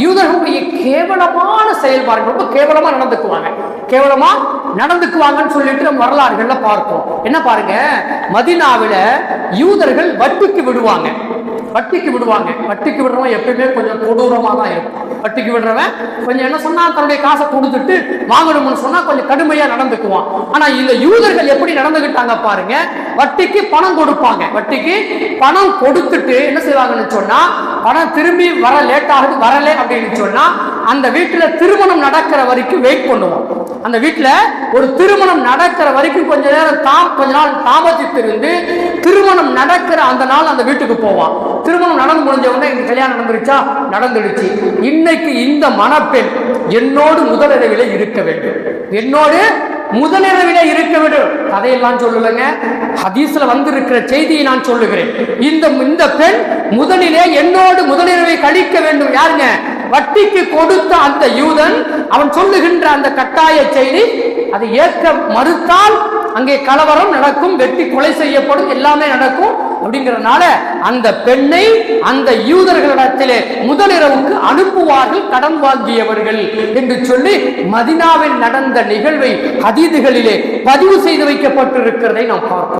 யூதர்களுடைய கேவலமான செயல்பாடு ரொம்ப கேவலமா நடந்துக்குவாங்க. கேவலமா நடந்துக்குவாங்கன்னு சொல்லிட்டு நம்ம வரலாறுகள்ல பார்த்தோம். என்ன பாருங்க? மதினாவில யூதர்கள் வட்டிக்கு விடுவாங்க. வட்டிக்கு விடுவாங்க. வட்டிக்கு விடுறவன் எப்பயுமே கொஞ்சம் கொடூரமா தான் இருக்கும் வட்டிக்கு விடுறவன் கொஞ்சம் என்ன சொன்னா தன்னுடைய காசை கொடுத்துட்டு வாங்கணும்னு சொன்னா கொஞ்சம் கடுமையா நடந்துக்குவான். ஆனா இந்த யூதர்கள் எப்படி நடந்துகிட்டாங்க பாருங்க? வட்டிக்கு பணம் கொடுப்பாங்க. வட்டிக்கு பணம் கொடுத்துட்டு என்ன செய்வாங்கன்னு சொன்னா பணம் திரும்பி வர லேட் ஆகுது வரல அப்படின்னு சொன்னா அந்த வீட்டுல திருமணம் நடக்கிற வரைக்கும் வெயிட் பண்ணுவோம். அந்த வீட்டுல ஒரு திருமணம் நடக்கிற வரைக்கும் கொஞ்ச நேரம் தாம் கொஞ்ச நாள் தாமதித்திருந்து திருமணம் நடக்கிற அந்த நாள் அந்த வீட்டுக்கு போவான். திருமணம் நடந்து முடிஞ்ச உடனே இங்க கல்யாணம் நடந்துருச்சா? நடந்துடுச்சு. இன்னைக்கு இந்த மணப்பெண் என்னோடு முதலிரவிலே இருக்க வேண்டும். என்னோடு முதலிரவிலே இருக்க விடும் கதையெல்லாம் சொல்லலைங்க. ஹதீஸ்ல வந்திருக்கிற செய்தியை நான் சொல்லுகிறேன். இந்த இந்த பெண் முதலிலே என்னோடு முதலிரவை கழிக்க வேண்டும். யாருங்க? வட்டிக்கு கொடுத்த அந்த யூதன் அவன் சொல்லுகின்ற அந்த கட்டாய செய்தி அதை ஏற்க மறுத்தால் அங்கே கலவரம் நடக்கும் வெட்டி கொலை செய்யப்படும் எல்லாமே நடக்கும். அப்படிங்கறதுனால அந்த பெண்ணை அந்த யூதர்களிடத்திலே முதலிரவுக்கு அனுப்புவார்கள் கடன் வாங்கியவர்கள் என்று சொல்லி மதினாவில் நடந்த நிகழ்வை அதீதுகளிலே பதிவு செய்து வைக்கப்பட்டிருக்கிறதை நாம் பார்க்கிறோம்.